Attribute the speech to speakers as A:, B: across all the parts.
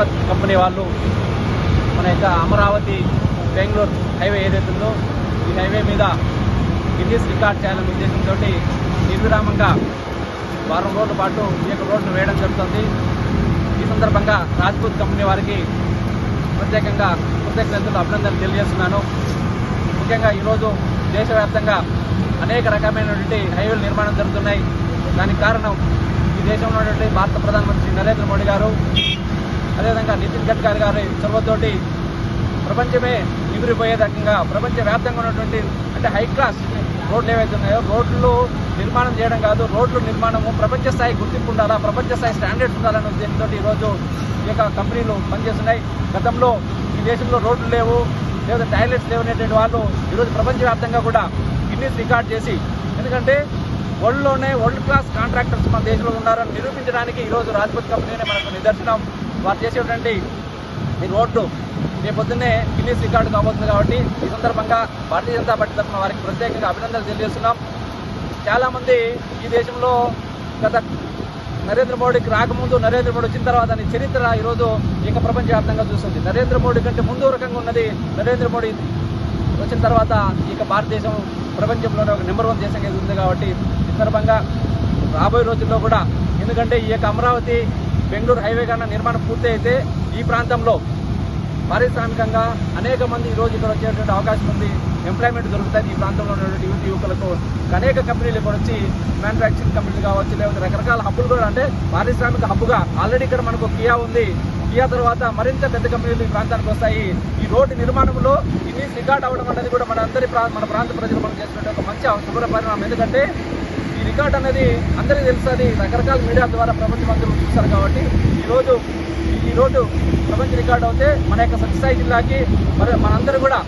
A: రాజ్పత్ company వాళ్ళు మన యొక్క అమరావతి బెంగళూరు హైవే ఏదైతుందో ఈ హైవే మీద గిన్నీస్ రికార్డ్ చేయాలనే ఉద్దేశంతో నిర్విరామంగా వారం రోజుల పాటు ఈ యొక్క రోడ్డు వేయడం జరుగుతుంది. ఈ సందర్భంగా రాజ్పూత్ కంపెనీ వారికి ప్రత్యేకంగా కృతజ్ఞతలు అభినందనలు తెలియజేస్తున్నాను. ముఖ్యంగా ఈరోజు దేశవ్యాప్తంగా అనేక రకమైనటువంటి హైవేలు నిర్మాణం జరుగుతున్నాయి. దానికి కారణం ఈ దేశంలో ఉన్నటువంటి భారత ప్రధానమంత్రి నరేంద్ర మోడీ గారు. అదేవిధంగా నితిన్ గడ్కరీ గారి చొరవతోటి ప్రపంచమే ఎగిరిపోయే రకంగా ప్రపంచవ్యాప్తంగా ఉన్నటువంటి అంటే హై క్లాస్ రోడ్లు ఏవైతే ఉన్నాయో రోడ్లు నిర్మాణం చేయడం కాదు రోడ్లు నిర్మాణము ప్రపంచ స్థాయి గుర్తింపు ఉండాలా ప్రపంచ స్థాయి స్టాండర్డ్స్ ఉండాలనే ఉద్దేశంతో ఈరోజు ఈ యొక్క కంపెనీలు పనిచేస్తున్నాయి. గతంలో ఈ దేశంలో రోడ్లు లేవు లేదా టాయిలెట్స్ లేవు అనేటువంటి వాళ్ళు ఈరోజు ప్రపంచవ్యాప్తంగా కూడా గిన్నీస్ రికార్డ్ చేసి ఎందుకంటే వరల్డ్లోనే వరల్డ్ క్లాస్ కాంట్రాక్టర్స్ మన దేశంలో ఉన్నారని నిరూపించడానికి ఈరోజు రాజ్పత్ కంపెనీనే మనకు నిదర్శనం. వారు చేసేటువంటి ఈ రోడ్డు రేపొద్దున్నే గిన్నీస్ రికార్డు కాబోతుంది కాబట్టి ఈ సందర్భంగా భారతీయ జనతా పార్టీ తరఫున వారికి ప్రత్యేకంగా అభినందనలు తెలియజేస్తున్నాం. చాలామంది ఈ దేశంలో గత నరేంద్ర మోడీకి రాకముందు నరేంద్ర మోడీ వచ్చిన తర్వాత దాని చరిత్ర ఈరోజు ఇక ప్రపంచవ్యాప్తంగా చూస్తుంది. నరేంద్ర మోడీ కంటే ముందు రకంగా ఉన్నది నరేంద్ర మోడీ వచ్చిన తర్వాత ఇక భారతదేశం ప్రపంచంలోనే ఒక నెంబర్ వన్ దేశంగా ఉంది కాబట్టి సందర్భంగా రాబోయే రోజుల్లో కూడా ఎందుకంటే ఈ యొక్క అమరావతి బెంగళూరు హైవే కన్నా నిర్మాణం పూర్తి అయితే ఈ ప్రాంతంలో పారిశ్రామికంగా అనేక మంది ఈ రోజు ఇక్కడ వచ్చేటువంటి అవకాశం ఉంది. ఎంప్లాయ్మెంట్ దొరుకుతుంది ఈ ప్రాంతంలో ఉన్నటువంటి యువతి యువకులకు అనేక కంపెనీలు ఇక్కడ వచ్చి మ్యానుఫ్యాక్చరింగ్ కంపెనీలు కావచ్చు లేకపోతే రకరకాల హబ్బులు కూడా అంటే పారిశ్రామిక హబ్బుగా ఆల్రెడీ ఇక్కడ మనకు కియా ఉంది. కియా తర్వాత మరింత పెద్ద కంపెనీలు ఈ ప్రాంతానికి వస్తాయి. ఈ రోడ్డు నిర్మాణంలో ఇన్ని రికార్డ్ అవ్వడం అనేది కూడా మన అందరి ప్రా- మన ప్రాంత ప్రజలు మనం చేసినట్టు ఒక మంచి శుభ్ర పరిణామం ఎందుకంటే ఈ రికార్డ్ అనేది అందరికీ తెలుస్తుంది. రకరకాల మీడియా ద్వారా ప్రపంచం అందరూ చూస్తారు కాబట్టి ఈరోజు ఈ ప్రపంచ రికార్డు అవుతే మన యొక్క సత్యసాయి జిల్లాకి మరి మనందరూ కూడా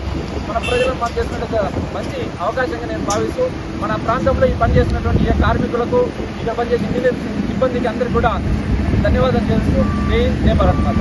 A: మన ప్రజలను పని చేసినట్టు మంచి అవకాశంగా నేను భావిస్తూ మన ప్రాంతంలో ఈ పని చేసినటువంటి ఏ కార్మికులకు ఇక్కడ పనిచేసే ఇంజనీర్ సిబ్బందికి అందరికీ కూడా ధన్యవాదాలు చేస్తూ జై హింద్, భారత్ మాత.